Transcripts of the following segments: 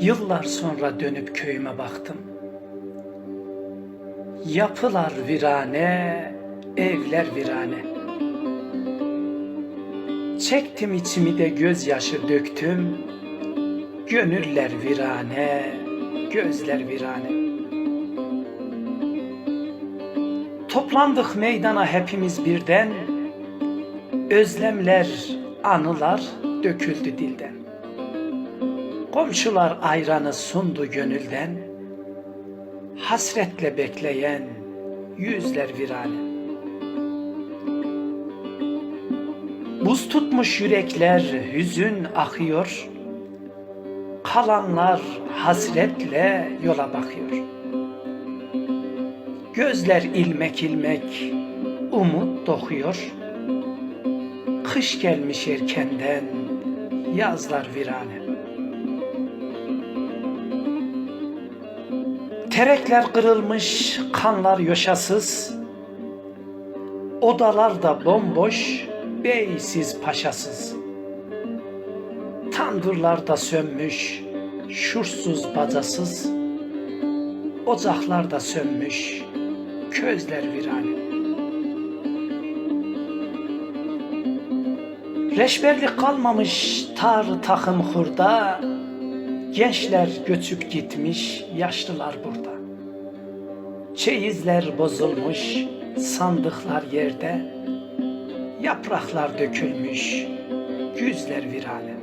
Yıllar sonra dönüp köyüme baktım. Yapılar virane, evler virane. Çektim içimi de gözyaşı döktüm. Gönüller virane, gözler virane. Toplandık meydana hepimiz birden. Özlemler, anılar döküldü dilden. Komşular ayranı sundu gönülden. Hasretle bekleyen yüzler virane. Buz tutmuş yürekler hüzün akıyor. Kalanlar hasretle yola bakıyor. Gözler ilmek ilmek umut dokuyor. Kış gelmiş erkenden yazlar virane. Terekler kırılmış, kanlar yoşasız. Odalar da bomboş, beysiz paşasız. Tandırlar da sönmüş, şursuz bacasız. Ocaklar da sönmüş, közler virane. Reşberlik kalmamış tar takım hurda, gençler göçüp gitmiş, yaşlılar burada. Çeyizler bozulmuş, sandıklar yerde, yapraklar dökülmüş, güzler virane.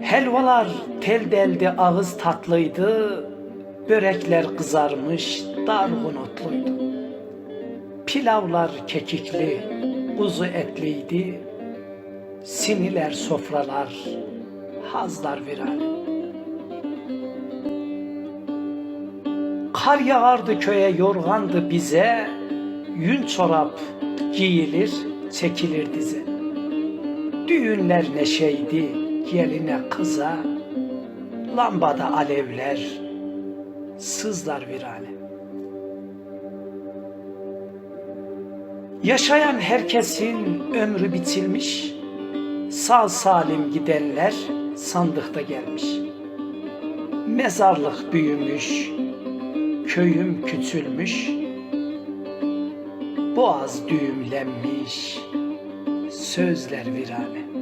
Helvalar tel deldi ağız tatlıydı, börekler kızarmış, dargın otluydu. Pilavlar kekikli, kuzu etliydi, siniler sofralar, hazlar virane. Kar yağardı köye yorgandı bize, yün çorap giyilir, çekilir dize. Düğünler neşeydi, geline kıza, lambada alevler, sızlar virane. Yaşayan herkesin ömrü bitilmiş, sağ salim gidenler sandıkta gelmiş. Mezarlık büyümüş, köyüm küçülmüş, boğaz düğümlenmiş, sözler virane.